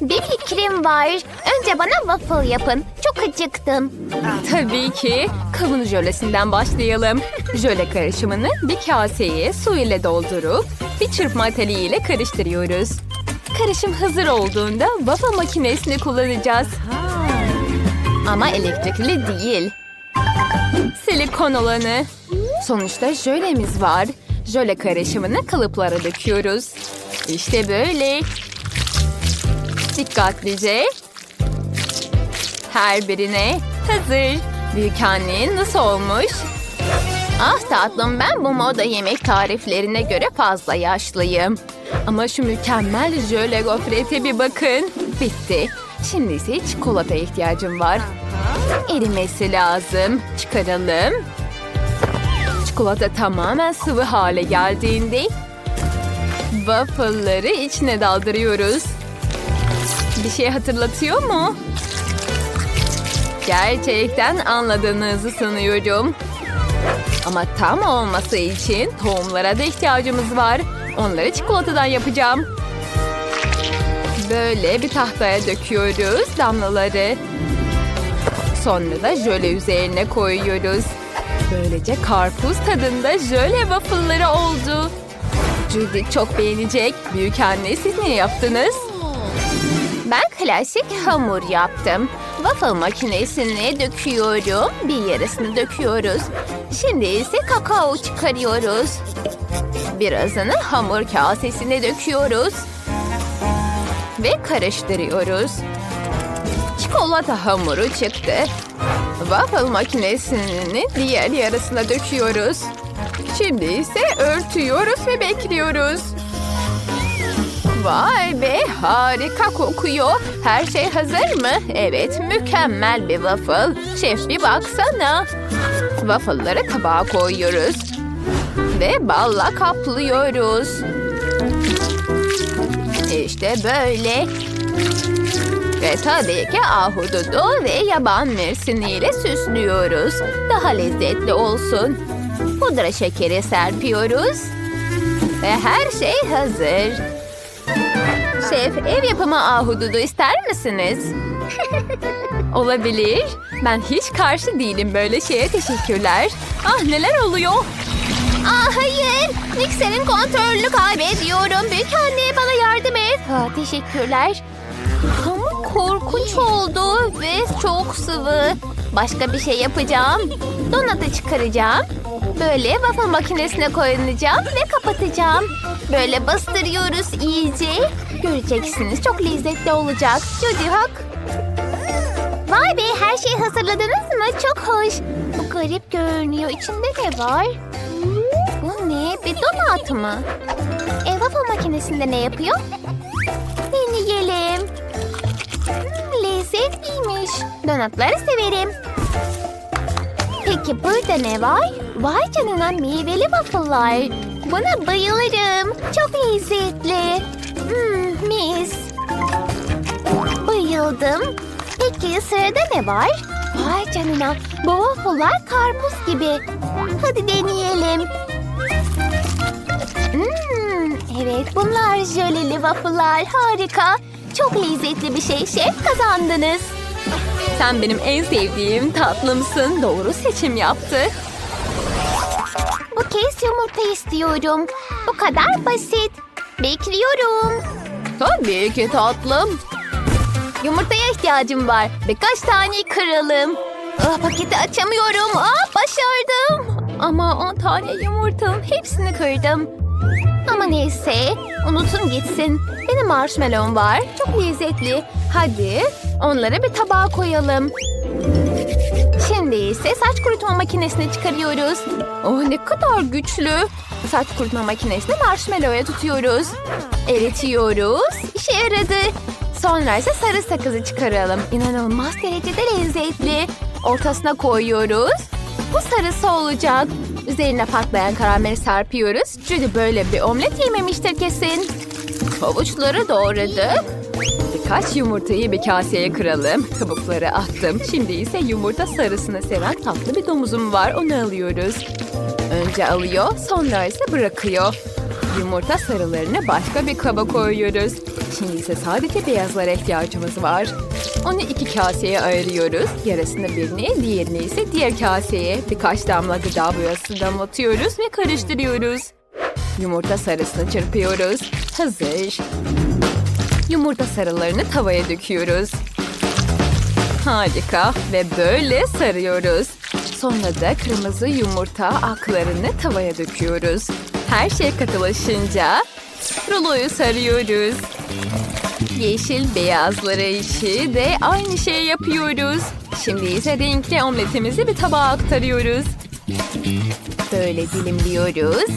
Bir fikrim var. Önce bana waffle yapın. Çok acıktım. Tabii ki. Kavun jölesinden başlayalım. Jöle karışımını bir kaseye su ile doldurup bir çırpma teliyle karıştırıyoruz. Karışım hazır olduğunda waffle makinesini kullanacağız. Ama elektrikli değil. Silikon olanı. Sonuçta jölemiz var. Jöle karışımını kalıplara döküyoruz. İşte böyle. Dikkatlice. Her birine hazır. Büyük annen nasıl olmuş? Ah tatlım ben bu moda yemek tariflerine göre fazla yaşlıyım. Ama şu mükemmel jöle gofrete bir bakın. Bitti. Şimdi ise çikolataya ihtiyacım var. Erimesi lazım. Çıkaralım. Çikolata tamamen sıvı hale geldiğinde waffle'ları içine daldırıyoruz. Bir şey hatırlatıyor mu? Gerçekten anladığınızı sanıyorum. Ama tam olması için tohumlara da ihtiyacımız var. Onları çikolatadan yapacağım. Böyle bir tahtaya döküyoruz damlaları. Sonra da jöle üzerine koyuyoruz. Böylece karpuz tadında jöle waffle'ları oldu. Judy çok beğenecek. Büyük anne siz ne yaptınız? Ben klasik hamur yaptım. Waffle makinesine döküyorum. Bir yarısını döküyoruz. Şimdi ise kakao çıkarıyoruz. Birazını hamur kasesine döküyoruz. Ve karıştırıyoruz. Çikolata hamuru çıktı. Waffle makinesinin diğer yarısına döküyoruz. Şimdi ise örtüyoruz ve bekliyoruz. Vay be harika kokuyor. Her şey hazır mı? Evet mükemmel bir waffle. Şef bir baksana. Waffle'ları tabağa koyuyoruz. Ve balla kaplıyoruz. İşte böyle. Ve tabii ki ahududu ve yaban mersiniyle süslüyoruz. Daha lezzetli olsun. Pudra şekeri serpiyoruz. Ve her şey hazır. Şef, ev yapımı ahududu ister misiniz? Olabilir. Ben hiç karşı değilim böyle şeye teşekkürler. Ah neler oluyor? Aa hayır. Mikserin kontrolünü kaybediyorum. Büyük anne bana yardım et. Ha, teşekkürler. Ama korkunç oldu ve çok sıvı. Başka bir şey yapacağım. Donatı çıkaracağım. Böyle waffle makinesine koyacağım ve kapatacağım. Böyle bastırıyoruz iyice. Göreceksiniz çok lezzetli olacak. Judy. Vay be her şeyi hazırladınız mı? Çok hoş. Bu garip görünüyor. İçinde ne var? Bu ne? Bir donat mı? E, waffle makinesinde ne yapıyor? Deneyelim. Hmm, lezzetliymiş. Donatları severim. Peki burada ne var? Vay canına meyveli waffle'lar. Buna bayılırım. Çok lezzetli. Hmm, mis. Bayıldım. Peki sırada ne var? Vay canına. Bu waffle'lar karpuz gibi. Hadi deneyelim. Hmm, evet bunlar jöleli waffle'lar. Harika. Çok lezzetli bir şey. Şef kazandınız. Sen benim en sevdiğim tatlımsın. Doğru seçim yaptı. Bu kez yumurta istiyorum. Bu kadar basit. Bekliyorum. Tabii ki tatlım. Yumurtaya ihtiyacım var. Birkaç tane kıralım. Ah, paketi açamıyorum. Ah, başardım. Ama 10 tane yumurtanın hepsini kırdım. Ama neyse. Unutun gitsin. Benim marshmallow'um var. Çok lezzetli. Hadi onları bir tabağa koyalım. Şimdi ise saç kurutma makinesini çıkarıyoruz. Oh ne kadar güçlü. Saç kurutma makinesini marshmallow'a tutuyoruz. Eritiyoruz. İşe yaradı. Sonra ise sarı sakızı çıkaralım. İnanılmaz derecede lezzetli. Ortasına koyuyoruz. Bu sarısı olacak. Üzerine patlayan karameli serpiyoruz. Judy böyle bir omlet yememiştir kesin. Havuçları doğradık. Birkaç yumurtayı bir kaseye kıralım. Kabukları attım. Şimdi ise yumurta sarısını seven tatlı bir domuzum var. Onu alıyoruz. Önce alıyor, sonra ise bırakıyor. Yumurta sarılarını başka bir kaba koyuyoruz. Şimdi ise sadece beyazlara ihtiyacımız var. Onu iki kaseye ayırıyoruz. Yarısını birine, diğerini ise diğer kaseye birkaç damla gıda boyası damlatıyoruz ve karıştırıyoruz. Yumurta sarısını çırpıyoruz. Hazır. Yumurta sarılarını tavaya döküyoruz. Harika ve böyle sarıyoruz. Sonra da kırmızı yumurta aklarını tavaya döküyoruz. Her şey katılaşınca ruloyu sarıyoruz. Yeşil beyazları içi de aynı şeyi yapıyoruz. Şimdi ise renkli omletimizi bir tabağa aktarıyoruz. Böyle dilimliyoruz.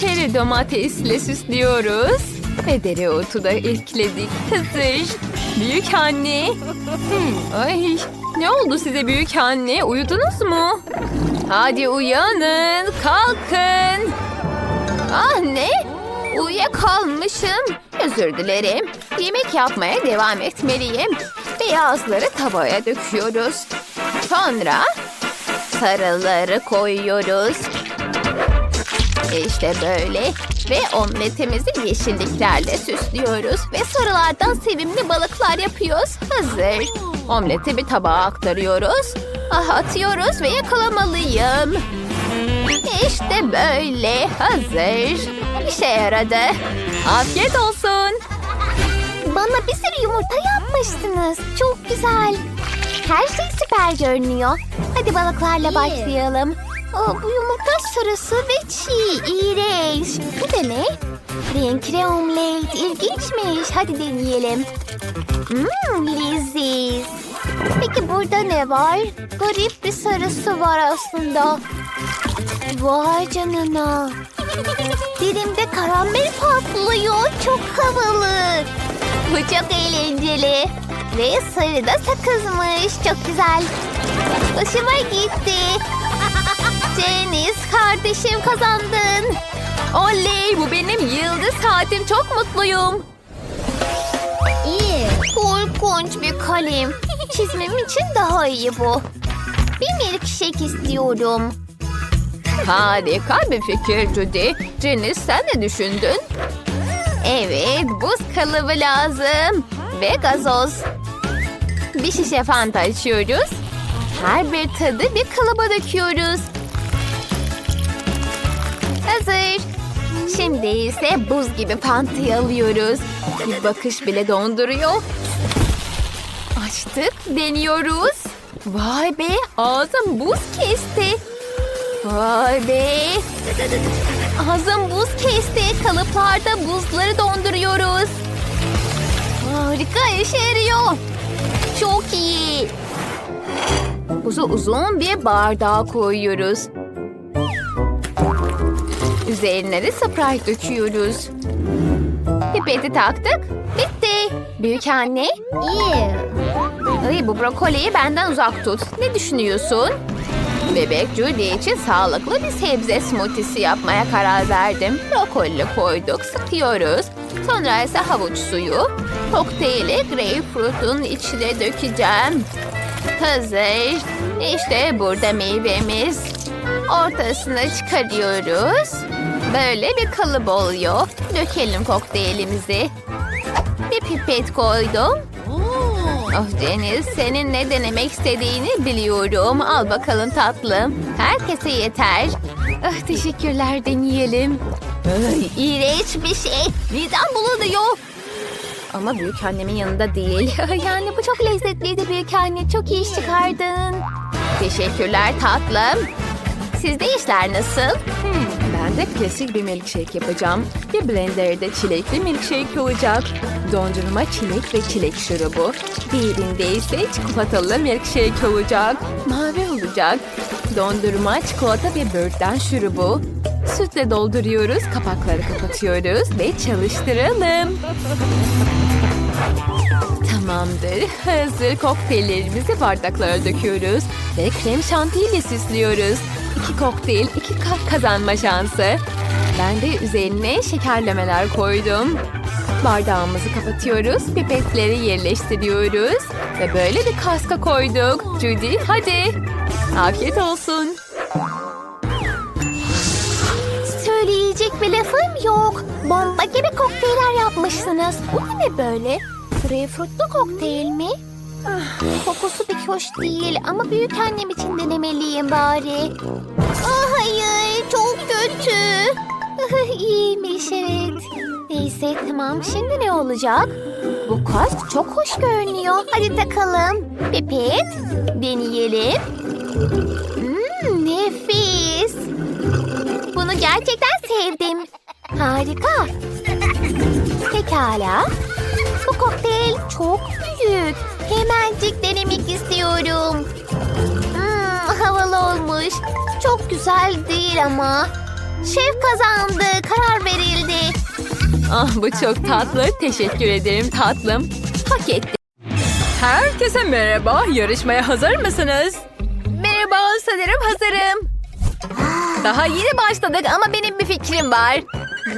Çeri domatesle süslüyoruz. Ve dereotu da ekledik. Hazır. Büyük anne. Hmm, ay, ne oldu size büyük anne? Uyudunuz mu? Hadi uyanın, kalkın. Ah ne? Uyuyakalmışım. Özür dilerim. Yemek yapmaya devam etmeliyim. Beyazları tavaya döküyoruz. Sonra sarıları koyuyoruz. İşte böyle. Ve omletimizi yeşilliklerle süslüyoruz. Ve sarılardan sevimli balıklar yapıyoruz. Hazır. Omleti bir tabağa aktarıyoruz. Ah, atıyoruz ve yakalamalıyım. İşte böyle. Hazır. İşe yaradı. Afiyet olsun. Bana bir sürü yumurta yapmıştınız. Çok güzel. Her şey süper görünüyor. Hadi balıklarla başlayalım. Aa, bu yumurta sarısı ve çiğ. İğrenç. Bu da ne? Renkli omlet. İlginçmiş. Hadi deneyelim. Mmm leziz. Peki burada ne var? Garip bir sarısı var aslında. Vay canına. Dilimde karamel patlıyor. Çok havalı. Bu çok eğlenceli. Ve sarı da sakızmış. Çok güzel. Hoşuma gitti. Ceniz kardeşim kazandın. Oley bu benim yıldız saatim çok mutluyum. İyi. Korkunç bir kalem. Çizmem için daha iyi bu. Bir milkshake istiyorum. Harika bir fikir Judy. Janice sen ne düşündün? Evet buz kalıbı lazım. Ve gazoz. Bir şişe fanta açıyoruz. Her bir tadı bir kalıba döküyoruz. Hazır. Şimdi ise buz gibi fantayı alıyoruz. Bir bakış bile donduruyor. Açtık, deniyoruz. Vay be, ağzım buz kesti. Vay be. Ağzım buz kesti. Kalıplarda buzları donduruyoruz. Harika işe yarıyor. Çok iyi. Buzu uzun bir bardağa koyuyoruz. Üzerine de Sprite döküyoruz. Pipeti taktık. Bitti. Büyük anne. İyi. Ay, bu brokoliyi benden uzak tut. Ne düşünüyorsun? Bebek Judy için sağlıklı bir sebze smoothie'si yapmaya karar verdim. Brokoli koyduk, sıkıyoruz. Sonra ise havuç suyu. Kokteyli greyfurtun içine dökeceğim. Hazır. İşte burada meyvemiz. Ortasına çıkarıyoruz. Böyle bir kalıp oluyor. Dökelim kokteylimizi. Bir pipet koydum. Oh Deniz, senin ne denemek istediğini biliyorum. Al bakalım tatlım. Herkese yeter. Ah, teşekkürler, deneyelim. Ay, iğrenç bir şey. Midem bulunuyor. Ama büyük annemin yanında değil. Yani bu çok lezzetliydi büyük anne. Çok iyi iş çıkardın. Teşekkürler tatlım. Sizde işler nasıl? Hmm, Ben de klasik bir milkshake yapacağım. Bir blenderde çilekli milkshake olacak. Dondurma çilek ve çilek şurubu. Diğerinde ise çikolatalı milkshake olacak. Mavi olacak. Dondurma, çikolata ve böğürtlen şurubu. Sütle dolduruyoruz, kapakları kapatıyoruz ve çalıştıralım. Tamamdır. Hazır kokteyllerimizi bardaklara döküyoruz ve krem şantiyle süslüyoruz. İki kokteyl, iki kat kazanma şansı. Ben de üzerine şekerlemeler koydum. Bardağımızı kapatıyoruz, pipetleri yerleştiriyoruz ve böyle bir kaska koyduk. Judy hadi. Afiyet olsun. Pek bir lafım yok. Bomba gibi kokteyller yapmışsınız. Bu ne böyle? Greyfurtlu kokteyl mi? Kokusu pek hoş değil ama büyük annem için denemeliyim bari. Kötü. İyiymiş evet. Neyse tamam şimdi ne olacak? Bu kask çok hoş görünüyor. Hadi takalım. Pipet deneyelim. Hmm, nefis. Bunu gerçekten sevdim. Harika. Pekala. Bu kokteyl çok büyük. Hemencik denemek istiyorum. Hmm, havalı olmuş. Çok güzel değil ama. Şef kazandı. Karar verildi. Ah bu çok tatlı. Teşekkür ederim tatlım. Hak etti. Herkese merhaba. Yarışmaya hazır mısınız? Merhaba sanırım hazırım. Daha yeni başladık ama benim bir fikrim var.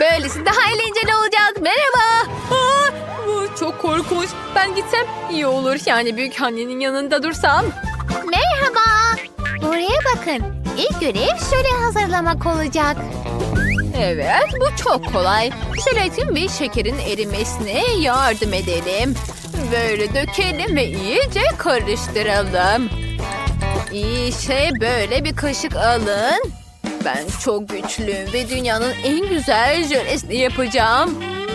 Böylesi daha eğlenceli olacak. Merhaba. Aa, bu çok korkunç. Ben gitsem iyi olur. Yani büyük annenin yanında dursam. Merhaba. Buraya bakın. İlk görev şöyle hazırlamak olacak. Evet, bu çok kolay. Jelatin ve şekerin erimesine yardım edelim. Böyle dökelim ve iyice karıştıralım. İşte böyle bir kaşık alın. Ben çok güçlüyüm ve dünyanın en güzel jölesini yapacağım.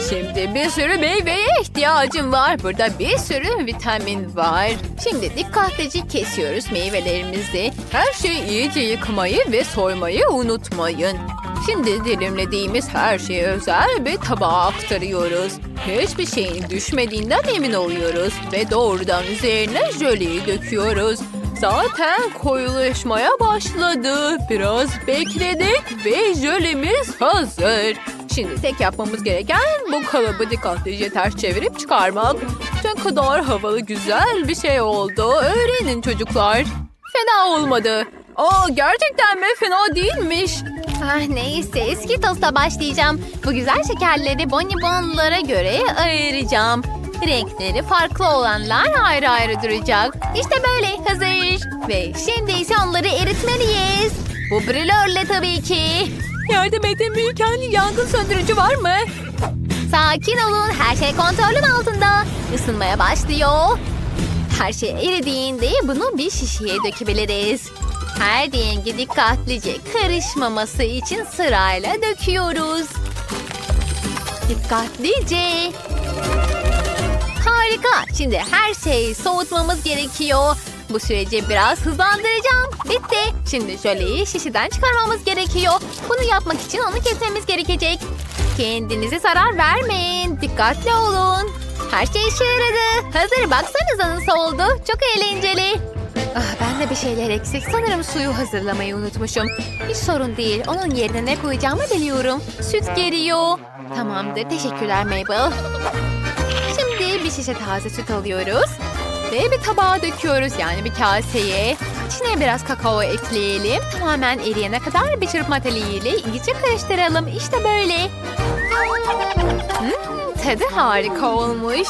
Şimdi bir sürü meyveye ihtiyacım var. Burada bir sürü vitamin var. Şimdi dikkatlice kesiyoruz meyvelerimizi. Her şeyi iyice yıkamayı ve soymayı unutmayın. Şimdi dilimlediğimiz her şeyi özel bir tabağa aktarıyoruz. Hiçbir şeyin düşmediğinden emin oluyoruz. Ve doğrudan üzerine jöleyi döküyoruz. Zaten koyulaşmaya başladı. Biraz bekledik ve jölemiz hazır. Şimdi tek yapmamız gereken bu kalıbı dikkatlice ters çevirip çıkarmak. Ne kadar havalı güzel bir şey oldu. Öğrenin çocuklar. Fena olmadı. Aa gerçekten mi? Fena değilmiş. Ah neyse eski tosta başlayacağım. Bu güzel şekerleri bonibonlara göre ayıracağım. Renkleri farklı olanlar ayrı ayrı duracak. İşte böyle hazır. Ve şimdi ise onları eritmeliyiz. Bu brülörle tabii ki. Yardım edin anne yangın söndürücü var mı? Sakin olun her şey kontrolüm altında. Isınmaya başlıyor. Her şey eridiğinde bunu bir şişeye dökebiliriz. Her rengi dikkatlice karışmaması için sırayla döküyoruz. Dikkatlice. Harika. Şimdi her şeyi soğutmamız gerekiyor. Bu süreci biraz hızlandıracağım. Bitti. Şimdi jöleyi şişeden çıkarmamız gerekiyor. Bunu yapmak için onu kesmemiz gerekecek. Kendinize zarar vermeyin. Dikkatli olun. Her şey işe yaradı. Hazır baksanıza nasıl oldu. Çok eğlenceli. Ah, ben de bir şeyler eksik. Sanırım suyu hazırlamayı unutmuşum. Hiç sorun değil. Onun yerine ne koyacağımı biliyorum. Süt geliyor. Tamamdır. Teşekkürler Mabel. Şimdi bir şişe taze süt alıyoruz. Ve bir tabağa döküyoruz yani bir kaseye. İçine biraz kakao ekleyelim. Tamamen eriyene kadar bir çırpma teliyle iyice karıştıralım. İşte böyle. Hmm, tadı harika olmuş.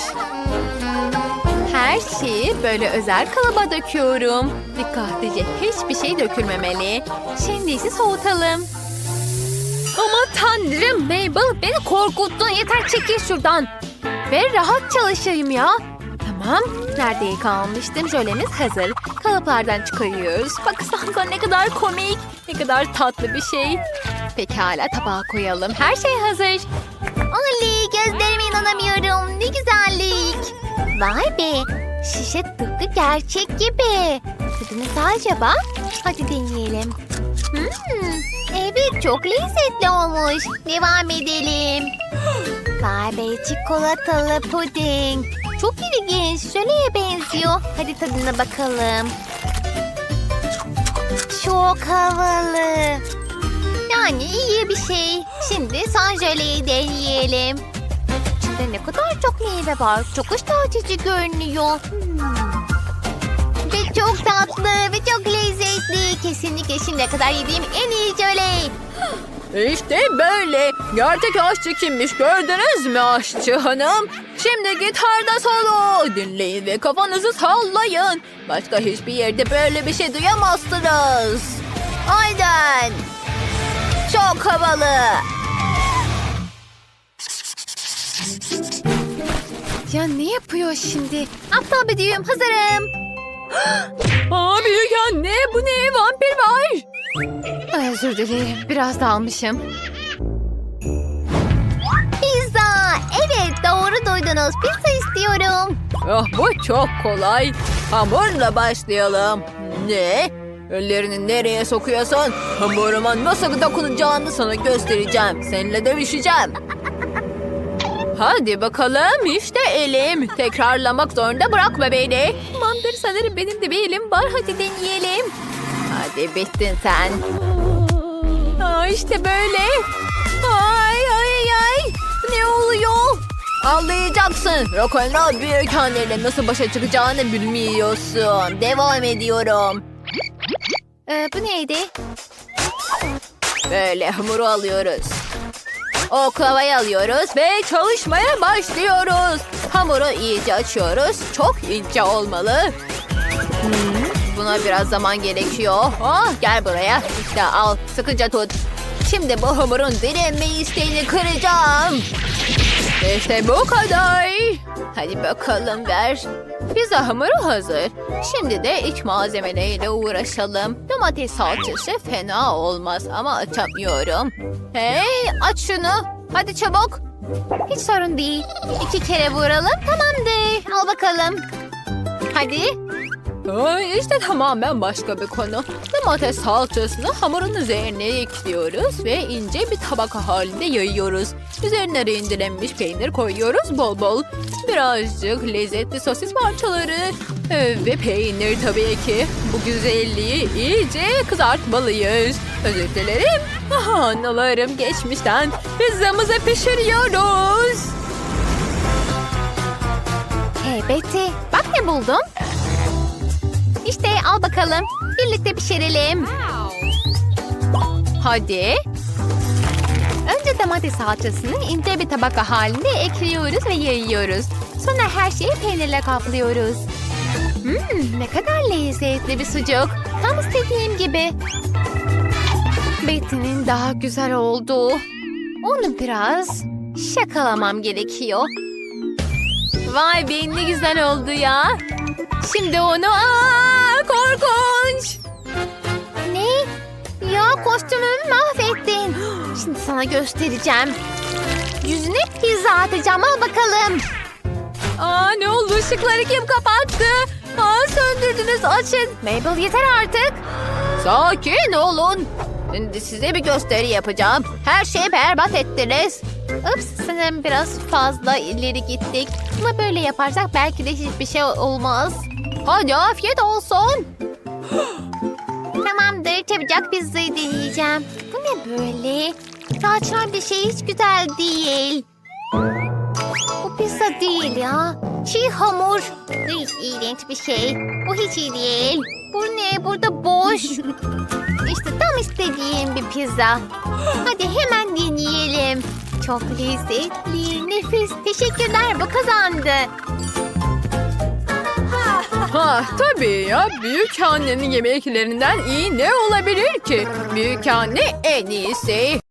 Her şeyi böyle özel kalıba döküyorum. Dikkatlice hiçbir şey dökülmemeli. Şimdi ise soğutalım. Aman tanrım Mabel beni korkuttun yeter çekil şuradan. Ve rahat çalışayım ya. Tamam. Nerede kalmıştım? Jölemiz hazır. Kalıplardan çıkarıyoruz. Baksanıza ne kadar komik, ne kadar tatlı bir şey. Pekala tabağa koyalım. Her şey hazır. Oley gözlerime inanamıyorum. Ne güzellik. Vay be. Şişe tıpkı gerçek gibi. Tadı nasıl acaba? Hadi deneyelim. Hmm, evet çok lezzetli olmuş. Devam edelim. Vay be çikolatalı puding. Çok ilginç. Jöleye benziyor. Hadi tadına bakalım. Çok havalı. Yani iyi bir şey. Şimdi son jöleyi deneyelim. İçinde ne kadar çok meyve var. Çok iştah açıcı görünüyor. Hmm. Ve çok tatlı ve çok lezzetli. Kesinlikle şimdiye kadar yediğim en iyi jöle. İşte böyle. Gerçek aşçı kimmiş gördünüz mü aşçı hanım? Şimdi gitarda solo. Dinleyin ve kafanızı sallayın. Başka hiçbir yerde böyle bir şey duyamazsınız. Aynen. Çok havalı. Ya ne yapıyor şimdi? Aptal bir düğüm hazırım. Aa büyük anne bu ne? Vampir var. Özür dilerim. Biraz dalmışım. Doğru duydunuz. Pizza istiyorum. Oh, bu çok kolay. Hamurla başlayalım. Ne? Ellerini nereye sokuyorsun? Hamuruma nasıl dokunacağını sana göstereceğim. Seninle dövüşeceğim. Hadi bakalım işte elim. Tekrarlamak zorunda bırakma beni. Tamamdır sanırım benim de bir elim var. Hadi deneyelim. Hadi bittin sen. Aa, işte böyle. Oluyor? Ağlayacaksın. Rock'n'roll büyük anneyle nasıl başa çıkacağını bilmiyorsun. Devam ediyorum. Ee, bu neydi? Böyle hamuru alıyoruz. Oklavayı alıyoruz ve çalışmaya başlıyoruz. Hamuru iyice açıyoruz. Çok ince olmalı. Hmm, Buna biraz zaman gerekiyor. Ah, gel buraya. İşte al. Sıkıca tut. Şimdi bu hamurun direnme isteğini kıracağım. İşte bu kadar. Hadi bakalım ver. Pizza hamuru hazır. Şimdi de iç malzemeleriyle uğraşalım. Domates salçası fena olmaz ama açamıyorum. Hey aç şunu. Hadi çabuk. Hiç sorun değil. İki kere vuralım tamamdır. Al bakalım. Hadi. Ay, işte tamamen başka bir konu. Domates salçasını hamurun üzerine ekliyoruz ve ince bir tabaka halinde yayıyoruz. Üzerine rendelenmiş peynir koyuyoruz bol bol. Birazcık lezzetli sosis parçaları ee, ve peynir tabii ki. Bu güzelliği iyice kızartmalıyız. Özür dilerim. Anılarım geçmişten. Pizzamızı pişiriyoruz. Hey Betty bak ne buldum. İşte al bakalım. Birlikte pişirelim. Hadi. Önce domates salçasını ince bir tabaka halinde ekliyoruz ve yayıyoruz. Sonra her şeyi peynirle kaplıyoruz. Hmm, ne kadar lezzetli bir sucuk. Tam istediğim gibi. Betty'nin daha güzel olduğu. Onu biraz şakalamam gerekiyor. Vay be ne güzel oldu ya. Şimdi onu aa korkunç. Ne? Ya kostümümü mahvettin. Şimdi sana göstereceğim. Yüzüne pizza atacağım al bakalım. Aa ne oldu ışıkları kim kapattı? Aa söndürdünüz açın. Mabel yeter artık. Sakin olun. Şimdi size bir gösteri yapacağım. Her şeyi berbat ettiniz. Ups sanırım biraz fazla ileri gittik. Ama böyle yaparsak belki de hiçbir şey olmaz. Hadi afiyet olsun. Tamamdır çabucak pizzayı deneyeceğim. Bu ne böyle? Saçma bir şey hiç güzel değil. Bu pizza değil ya. Çiğ hamur. Hiç iğrenç bir şey. Bu hiç iyi değil. Bu ne? Burada boş. İşte tam istediğim bir pizza. Hadi hemen deneyelim. Çok lezzetli, nefis. Teşekkürler bu kazandı. Ha tabii ya büyük annenin yemeklerinden iyi ne olabilir ki? Büyük anne en iyisi.